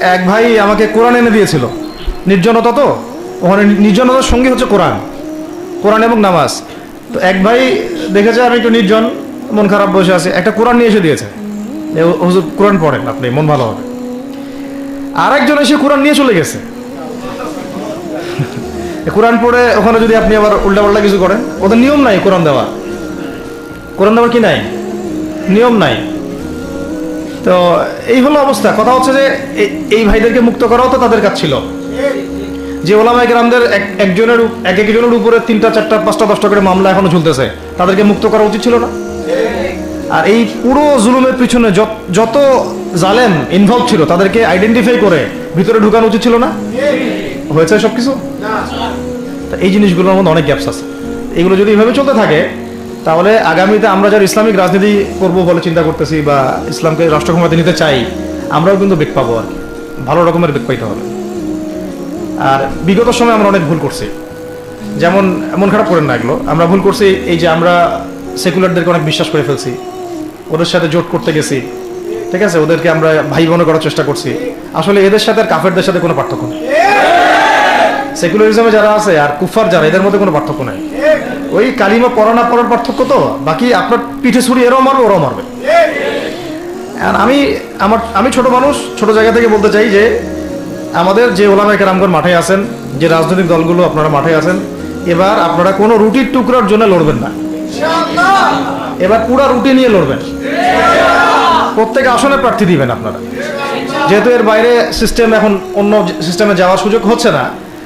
এক ভাই আমাকে কোরআন এনে দিয়েছিল। নির্জনতা তো? ওখানে নির্জনতার সঙ্গী হচ্ছে কোরআন। কোরআন এবং নামাজ। তো এক ভাই দেখেছে আমি একটু নির্জন, মন খারাপ বসে আছে, একটা কোরআন নিয়ে এসে দিয়েছে। কোরআন পড়েন আপনি, মন ভালো হবে। আর একজন এসে কোরআন নিয়ে চলে গেছে। কোরআন পড়ে ওখানে যদি আপনি আবার উল্টা পাল্টা কিছু করেন, ওদের নিয়ম নাই কোরআন দেওয়া কোরআন দেওয়ার কি নাই? নিয়ম নাই। তো এই হলো অবস্থা। কথা হচ্ছে যে এই- ভাইদেরকে মুক্ত করাও তো তাদের কাজ ছিল। যে ওলামায় গ্রামদের এক- একজনের এক একজনের উপরে তিনটা, চারটা, পাঁচটা, দশটা করে মামলা এখনও চলতেছে। তাদেরকে মুক্ত করা উচিত ছিল না? আর এই পুরো জুলুমের পিছনে যত- জালেম ইনভলভ ছিল, তাদেরকে আইডেন্টিফাই করে ভিতরে ঢুকানো উচিত ছিল না? হয়েছে সব কিছু এই জিনিসগুলোর মধ্যে অনেক গ্যাপস আছে। এগুলো যদি এভাবে চলতে থাকে তাহলে আগামীতে আমরা যারা ইসলামিক রাজনীতি করব বলে চিন্তা করতেছি বা ইসলামকে রাষ্ট্র ক্ষমতা নিতে চাই, আমরাও কিন্তু বেগ পাবো আর। ভালো রকমের বেগ পাইতে হবে। আর বিগত সময় আমরা অনেক ভুল করছি। যেমন, মন খারাপ করেন না এগুলো। আমরা ভুল করছি এই যে আমরা সেকুলারদেরকে অনেক বিশ্বাস করে ফেলছি। ওদের সাথে জোট করতে গেছি। ঠিক আছে? ওদেরকে আমরা ভাই বোনে করার চেষ্টা করছি। আসলে এদের সাথে আর কাফেরদের সাথে কোনো পার্থক্য নেই। সেকুলারিজমে যারা আছে আর কুফার যারা, এদের মধ্যে কোনো পার্থক্য নাই। ওই কালিমা পড়া না, পড়ার পার্থক্য তো? বাকি আপনার পিঠে ছুরি, এরাও মারবে, ওরাও মারবে। আর আমি, আমার, আমি ছোট মানুষ, ছোট জায়গা থেকে বলতে চাই যে, আমাদের যে ওলামায় কেরামগর মাঠে আছেন, যে রাজনৈতিক দলগুলো আপনারা মাঠে আছেন, এবার আপনারা কোনো রুটির টুকরার জন্য লড়বেন না। এবার পুরা রুটি নিয়ে লড়বেন। প্রত্যেক আসনে প্রার্থী দিবেন আপনারা। যেহেতু এর বাইরে সিস্টেম এখন অন্য সিস্টেমে যাওয়ার সুযোগ হচ্ছে না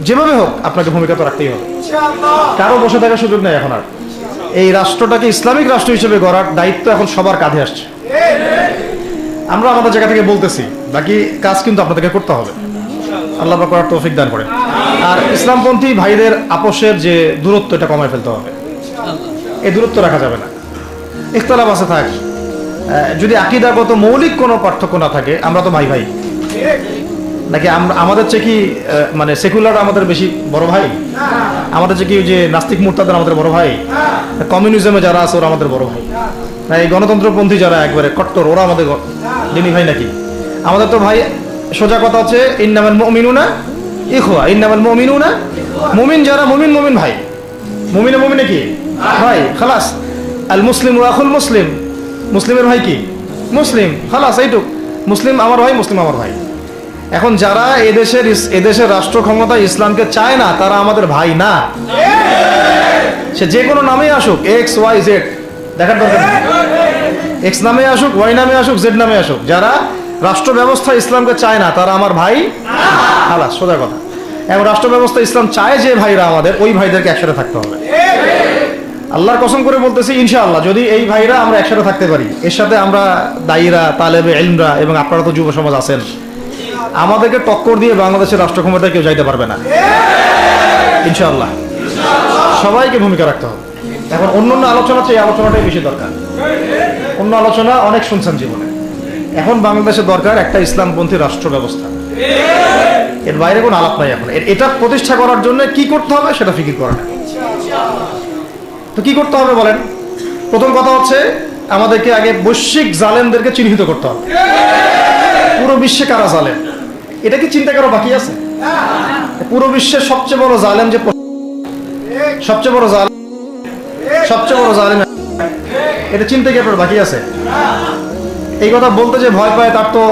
যেভাবে হোক আপনাকে ভূমিকা তো রাখতেই হবে। কারও বসে থাকার সুযোগ নেই এখন আর। এই রাষ্ট্রটাকে ইসলামিক রাষ্ট্র হিসেবে গড়ার দায়িত্ব এখন সবার কাঁধে আসছে। আমরা আমাদের জায়গা থেকে বলতেছি, বাকি কাজ কিন্তু আপনাদেরকে করতে হবে। আল্লাহ করার তৌফিক দান করে। আর ইসলামপন্থী ভাইদের আপোষের যে দূরত্ব, এটা কমায় ফেলতে হবে। এই দূরত্ব রাখা যাবে না। ইখতলাফ আছে, থাক। যদি আকিদাগত মৌলিক কোনো পার্থক্য না থাকে, আমরা তো ভাই ভাই। নাকি আমাদের চেয়ে কি মানে সেকুলার আমাদের বেশি বড় ভাই? আমাদের চেয়ে কি যে নাস্তিক মুরতাদের আমাদের বড় ভাই? কমিউনিজমে যারা আছে ওরা আমাদের বড় ভাই। না, এই গণতন্ত্রপন্থী যারা একবারে কট্টর, ওরা আমাদের দিনী ভাই নাকি? আমাদের তো ভাই, সোজা কথা হচ্ছে, ইন্নামাল মুমিনুনা ইখওয়া, ইন্নামাল মুমিনুনা মুমিন যারা, মুমিন মুমিন ভাই। মুমিনে মুমিনে কি? ভাই, খালাস। আল মুসলিম আখুল মুসলিম। মুসলিমের ভাই কি? মুসলিম, খালাস, এইটুক। মুসলিম আমার ভাই, মুসলিম আমার ভাই। এখন যারা এদেশের এদেশের রাষ্ট্র ক্ষমতা ইসলামকে চায় না, তারা আমাদের ভাই না। সে যে কোনো নামেই আসুক এক্স ওয়াই জেড দেখার দরকার এক্স নামে আসুক ওয়াই নামে আসুক জেড নামে আসুক। যারা রাষ্ট্র ব্যবস্থা ইসলামকে চায় না, তারা আমার ভাই খালাস, সোজা কথা। এবং রাষ্ট্র ব্যবস্থা ইসলাম চায় যে ভাইরা আমাদের, ওই ভাইদেরকে একসাথে থাকতে হবে। আল্লাহর কসম করে বলতেছি, ইনশাআল্লাহ, যদি এই ভাইরা আমরা একসাথে থাকতে পারি, এর সাথে আমরা দায়ীরা, তালেবে এলমরা এবং আপনারা তো যুব সমাজ আছেন আমাদেরকে টক্কর দিয়ে বাংলাদেশের রাষ্ট্র ক্ষমতায় কেউ যাইতে পারবে না। ইনশাআল্লাহ। সবাইকে ভূমিকা রাখতে হবে। এখন অন্য অন্য আলোচনা চেয়ে আলোচনাটাই বেশি দরকার। অন্য আলোচনা অনেক শুনছেন জীবনে। এখন বাংলাদেশের দরকার একটা ইসলামপন্থী রাষ্ট্র ব্যবস্থা। এর বাইরে কোনো আলাপ নাই এখন। এটা প্রতিষ্ঠা করার জন্য কি করতে হবে সেটা ফিকির করা তো কি করতে হবে বলেন? প্রথম কথা হচ্ছে আমাদেরকে আগে বৈশ্বিক জালেমদেরকে চিহ্নিত করতে হবে। পুরো বিশ্বে কারা জালেম? এটা কি চিন্তা করা বাকি আছে? পুরো বিশ্বের সবচেয়ে বড় জালেম যে সবচেয়ে বড় জালেম সবচেয়ে বড় জালেম এটা চিন্তা কি আপনার বাকি আছে? এই কথা বলতে যে ভয় পায় তার তো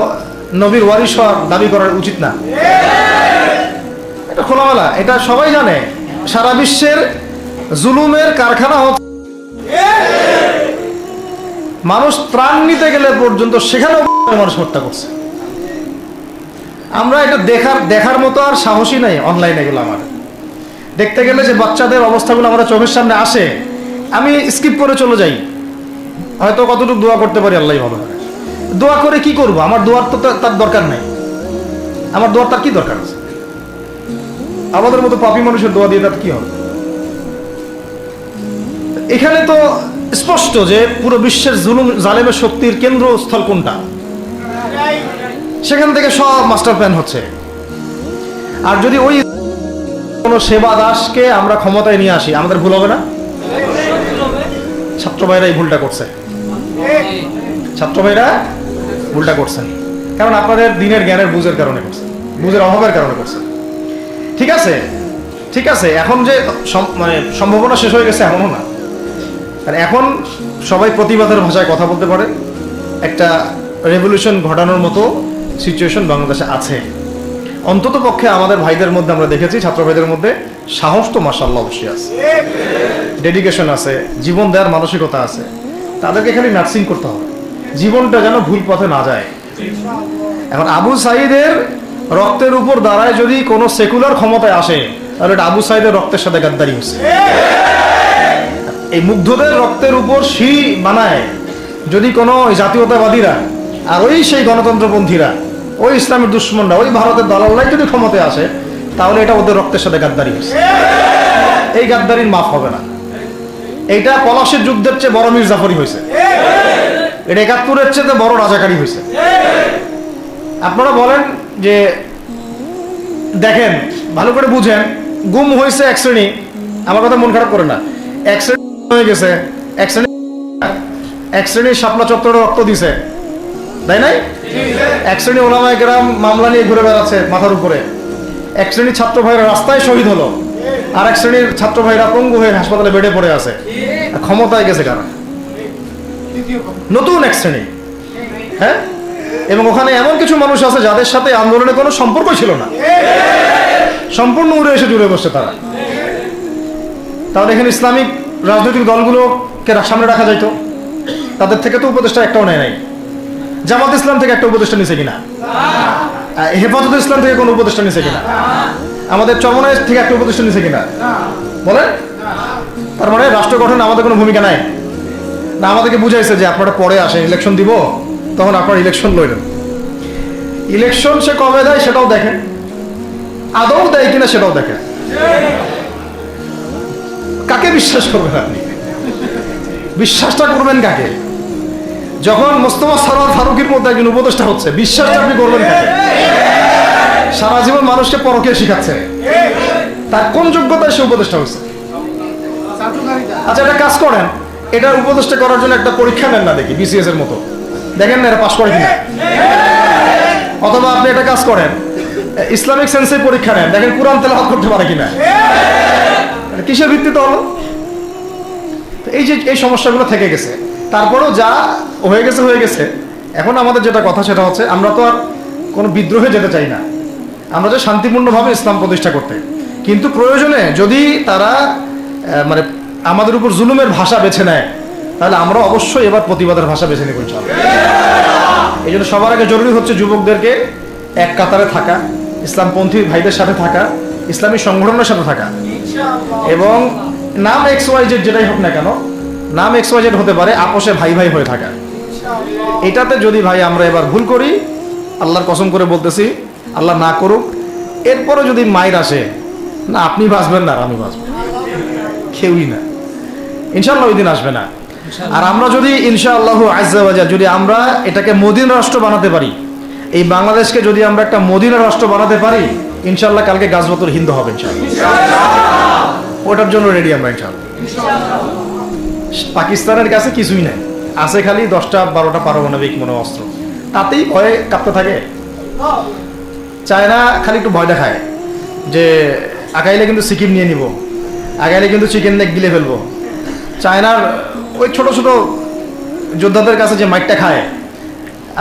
নবীর ওয়ারিশ হওয়ার দাবি করার উচিত না। এটা খোলামেলা, এটা সবাই জানে। সারা বিশ্বের জুলুমের কারখানা হচ্ছে মানুষ ত্রাণ নিতে গেলে পর্যন্ত সেখানেও মানুষ হত্যা করছে। আমরা এটা দেখার দেখার মতো আর সাহসী নাই অনলাইনে এগুলো আমার। দেখতে গেলে যে বাচ্চাদের অবস্থাগুলো আমাদের চোখের সামনে আসে, আমি স্কিপ করে চলে যাই। হয়তো কতটুকু দোয়া করতে পারি আল্লাহ ভালো দোয়া করে কি করব? আমার দোয়ার তো তার দরকার নাই। আমার দোয়ার তার কি দরকার আছে? আমাদের মতো পাপি মানুষের দোয়া দিয়ে তার কি হবে? এখানে তো স্পষ্ট যে পুরো বিশ্বের জুলুম, জালেমের শক্তির কেন্দ্রস্থল কোনটা? সেখান থেকে সব মাস্টার প্ল্যান হচ্ছে। আর যদি ওই কোনো সেবা দাসকে আমরা ক্ষমতায় নিয়ে আসি, আমাদের ভুল হবে না? ছাত্র ভাইরা এই ভুলটা করছে। ছাত্র ভাইরা ভুলটা করছেন কারণ আপনাদের দিনের জ্ঞানের বুঝের কারণে করছে। বুঝের অভাবের কারণে করছে। ঠিক আছে? ঠিক আছে, এখন যে মানে সম্ভাবনা শেষ হয়ে গেছে এমনও না। আর এখন সবাই প্রতিবাদের ভাষায় কথা বলতে পারে। একটা রেভলিউশন ঘটানোর মতো সিচুয়েশন বাংলাদেশে আছে। অন্তত পক্ষে আমাদের ভাইদের মধ্যে আমরা দেখেছি, ছাত্র ভাইদের মধ্যে সাহস তো মাসাল্লাহ অবশ্যই আছে। ডেডিকেশন আছে, জীবন দেওয়ার মানসিকতা আছে। তাদেরকে খালি নার্সিং করতে হবে। জীবনটা যেন ভুল পথে না যায়। এখন আবু সাইদের রক্তের উপর দাঁড়ায় যদি কোনো সেকুলার ক্ষমতায় আসে, তাহলে আবু সাইদের রক্তের সাথে গাদ্দারি হচ্ছে এই মুগ্ধদের রক্তের উপর সিঁড়ি বানায় যদি কোনো জাতীয়তাবাদীরা, আর ওই সেই গণতন্ত্রপন্থীরা ওই ইসলামের দুশ্মনরা, ওই ভারতের দালাল্লাই যদি ক্ষমতায় আসে, তাহলে এটা ওদের রক্তের সাথে গাদ্দারি হচ্ছে এই গাদ্দারির মাফ হবে না। এইটা পলাশের যুদ্ধের চেয়ে বড় মীর জাফরি হয়েছে। এটা একাত্তরের চেয়ে বড় রাজাকারী হয়েছে। আপনারা বলেন যে, দেখেন, ভালো করে বুঝেন, গুম হয়েছে এক শ্রেণি। আমার কথা মন খারাপ করে না। এক শ্রেণি হয়ে গেছে, এক শ্রেণি এক শ্রেণির শাপলা চত্বরে রক্ত দিছে। তাই নাই? এক শ্রেণি ওলামায় গ্রাম মামলা নিয়ে ঘুরে বেড়াচ্ছে মাথার উপরে। এক শ্রেণির ছাত্র ভাইরা রাস্তায় শহীদ হলো, আর এক শ্রেণির ছাত্র ভাইরা পঙ্গু হয়ে হাসপাতালে বেডে পড়ে আছে। ক্ষমতায় গেছে কারা? নতুন এক শ্রেণি। হ্যাঁ? এবং ওখানে এমন কিছু মানুষ আছে যাদের সাথে আন্দোলনের কোনো সম্পর্ক ছিল না। সম্পূর্ণ উড়ে এসে জুড়ে বসছে তারা। তাহলে এখানে ইসলামিক রাজনৈতিক দলগুলোকে সামনে রাখা যাইতো। তাদের থেকে তো উপদেষ্টা একটাও নেয় নাই। জামাত ইসলাম থেকে একটা উপদেষ্টা নিছে কিনা? হেফাজত ইসলাম থেকে কোনো উপদেষ্টা নিছে কিনা? আমাদের চরমনায় থেকে একটা উপদেষ্টা নিছে কিনা? বলেন। তার মানে রাষ্ট্র গঠনে আমাদের কোনো ভূমিকা নাই। না, আমাদেরকে বুঝাইছে যে আপনারা পরে আসেন ইলেকশন দিব, তখন আপনারা ইলেকশন লইলেন ইলেকশন সে কবে দেয় সেটাও দেখেন। আদৌ দেয় কিনা সেটাও দেখেন। কাকে বিশ্বাস করবেন আপনি? বিশ্বাসটা করবেন কাকে? যখন মোস্তফা সরোয়ার ফারুকের মধ্যে একজন উপদেষ্টা হচ্ছে বিশ্বাসটা আপনি করবেন সারা জীবন মানুষকে পরকে শিখাচ্ছে। তার কোন যোগ্যতায় সে উপদেষ্টা হচ্ছে আচ্ছা একটা কাজ করেন। এটা উপদেষ্টা করার জন্য একটা পরীক্ষা নেন না দেখি বিসিএস এর মতো। দেখেন না এটা পাশ করে কিনা। অথবা আপনি একটা কাজ করেন, ইসলামিক সেন্সে পরীক্ষা নেন, দেখেন কোরআন তেলাওয়াত করতে পারে কিনা। এটা কিসের ভিত্তিতে হলো? এই যে এই সমস্যাগুলো থেকে গেছে। তারপরেও যা হয়ে গেছে হয়ে গেছে। এখন আমাদের যেটা কথা সেটা হচ্ছে, আমরা তো আর কোনো বিদ্রোহে যেতে চাই না। আমরা যে শান্তিপূর্ণভাবে ইসলাম প্রতিষ্ঠা করতে। কিন্তু প্রয়োজনে যদি তারা মানে আমাদের উপর জুলুমের ভাষা বেছে নেয়, তাহলে আমরা অবশ্যই এবার প্রতিবাদের ভাষা বেছে নেব এই জন্য সবার আগে জরুরি হচ্ছে যুবকদেরকে এক কাতারে থাকা, ইসলামপন্থী ভাইদের সাথে থাকা, ইসলামী সংগঠনের সাথে থাকা। এবং নাম এক্স ওয়াই জেড যেটাই হোক না কেন নাম এক্স ওয়াই জেড হতে পারে আপোষে ভাই ভাই হয়ে থাকা। এটাতে যদি ভাই আমরা এবার ভুল করি আল্লাহর কসম করে বলতেছি আল্লাহ না করুক এরপরে যদি মায়ের আসে না আপনি বাঁচবেন না আর আমি বাঁচবো। কেউই না। ইনশাল্লাহ ওই দিন আসবে না। আর আমরা যদি ইনশাআল্লাহ আজ্জাবাজা যদি আমরা এটাকে মদিন রাষ্ট্র বানাতে পারি এই বাংলাদেশকে যদি আমরা একটা মদিনা রাষ্ট্র বানাতে পারি ইনশাল্লাহ কালকে গাছবতর হিন্দু হবে ইনশাল্লাহ ওটার জন্য রেডি আমরা ইনশাল্লাহ পাকিস্তানের কাছে কিছুই নাই। আছে খালি দশটা, বারোটা পারমাণবিক মনে অস্ত্র তাতেই ভয়ে কাঁপতে থাকে। চায়না খালি একটু ভয় দেখায় যে, আগাইলে কিন্তু সিকিম নিয়ে নিব, আগাইলে কিন্তু চিকেন নেক গিলে ফেলব। চায়নার ওই ছোট ছোট যোদ্ধাদের কাছে যে মাইকটা খায়,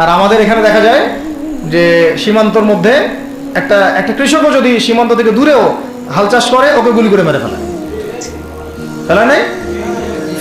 আর আমাদের এখানে দেখা যায় যে, সীমান্তর মধ্যে একটা একটা কৃষকও যদি সীমান্ত থেকে দূরেও হাল চাষ করে, ওকে গুলি করে মেরে ফেলে। ফেলা নেই?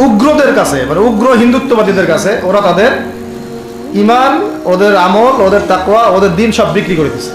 উগ্রদের কাছে মানে উগ্র হিন্দুত্ববাদীদের কাছে, ওরা তাদের ইমান, ওদের আমল, ওদের তাকওয়া, ওদের দিন সব বিক্রি করে দিচ্ছে